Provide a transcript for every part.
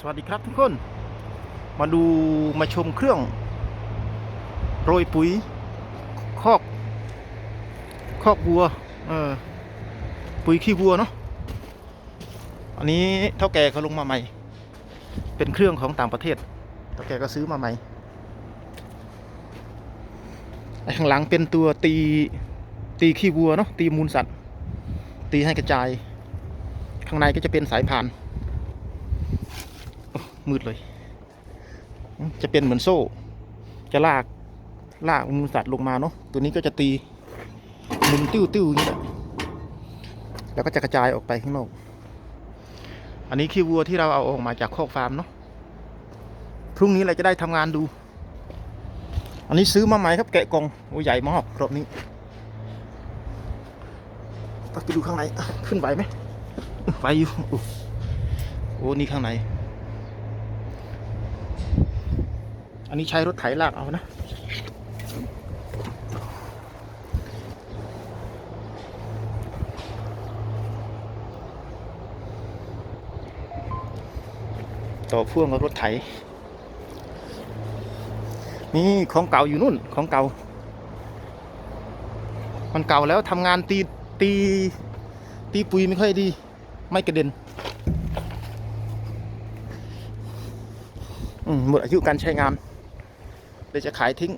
สวัสดีครับทุกคน มาดูมาชมเครื่อง โรยปุ๋ย คอก คอกวัว เออ ปุ๋ยขี้วัวเนาะ อันนี้เท่าแก่เขาลงมาใหม่ เป็นเครื่องของต่างประเทศ เท่าแก่ก็ซื้อมาใหม่ ข้างหลังเป็นตัวตี ตีขี้วัวเนาะ ตีมูลสัตว์ ตีให้กระจาย ข้างในก็จะเป็นสายพาน มืดเลย จะเป็นเหมือนโซ่ จะลากลากมูลสัตว์ลงมาเนาะตัวนี้ก็จะตีหมุนติ้วติ้วอย่างนี้แล้วก็จะกระจายออกไปข้างนอกอันนี้ขี้วัวที่เราเอาออกมาจากคอกฟาร์มเนาะพรุ่งนี้เราจะได้ทำงานดู อันนี้ซื้อมาใหม่ครับแกะกล่องโอ้ใหญ่มากรอบนี้ไปดูข้างในขึ้นไหวไหมไหวอยู่โอ้นี่ข้างใน อันนี้ใช้รถไถลากเอานะต่อพ่วงกับรถไถ นี่ของเก่าอยู่นู่นของเก่า มันเก่าแล้วทำงานตีตีตีปุ๋ยไม่ค่อยดี ไม่กระเด็นหมดอายุการใช้งาน เลยจะขายทิ้ง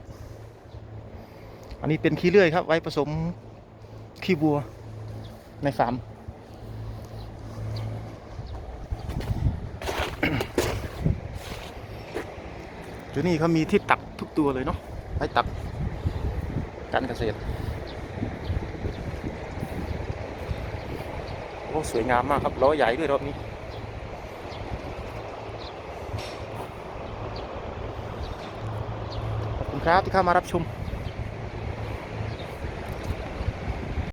อันนี้เป็นขี้เลื่อยครับ ไว้ผสมขี้วัวในฟาร์มอยู่นี่เขามีที่ตักทุกตัวเลยเนาะไว้ตักการเกษตรโอ้สวยงามมากครับล้อใหญ่ด้วยรอบนี้ ขอบ คุณครับที่เข้ามารับชม